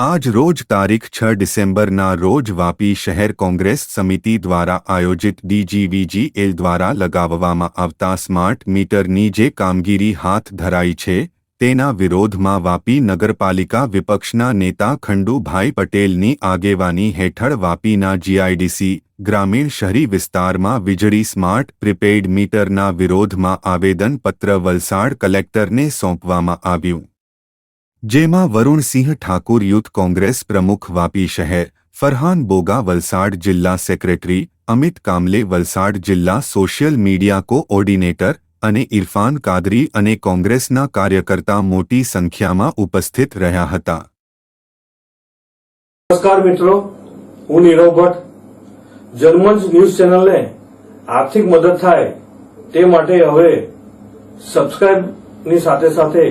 આજ રોજ તારીખ છ ડિસેમ્બરના રોજ વાપી શહેર કોંગ્રેસ સમિતિ દ્વારા આયોજિત ડીજીવીજીએલ દ્વારા લગાવવામાં આવતા સ્માર્ટ મીટરની જે કામગીરી હાથ ધરાઈ છે, તેના વિરોધમાં વાપી નગરપાલિકા વિપક્ષના નેતા ખંડુભાઈ પટેલની આગેવાની હેઠળ વાપીના જીઆઈડીસી ગ્રામીણ શહેરી વિસ્તારમાં વીજળી સ્માર્ટ પ્રીપેઇડ મીટરના વિરોધમાં આવેદનપત્ર વલસાડ કલેક્ટરને સોંપવામાં આવ્યું. જેમાં વરુણસિંહ ઠાકુર યુથ કોંગ્રેસ પ્રમુખ વાપી શહેર, ફરહાન બોગા વલસાડ જિલ્લા સેક્રેટરી, અમિત કામલે વલસાડ જિલ્લા સોશિયલ મીડિયા કોઓર્ડિનેટર અને ઇરફાન કાદરી અને કોંગ્રેસના કાર્યકર્તા મોટી સંખ્યામાં ઉપસ્થિત રહ્યા હતા. નમસ્કાર મિત્રો, હું નીરવ ભટ્ટ. જર્મન્સ ન્યૂઝ ચેનલને આર્થિક મદદ થાય તે માટે હવે સબસ્ક્રાઇબની સાથે સાથે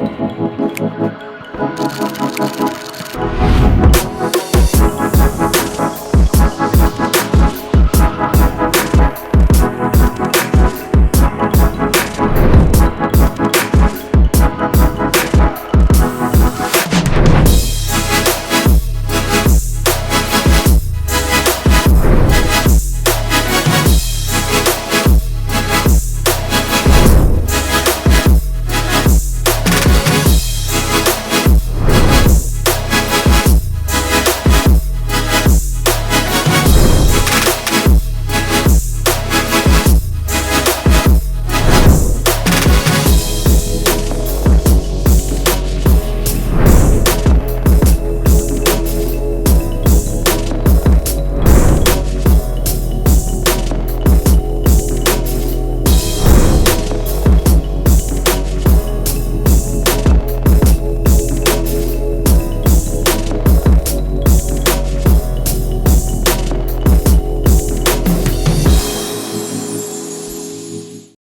Thank you.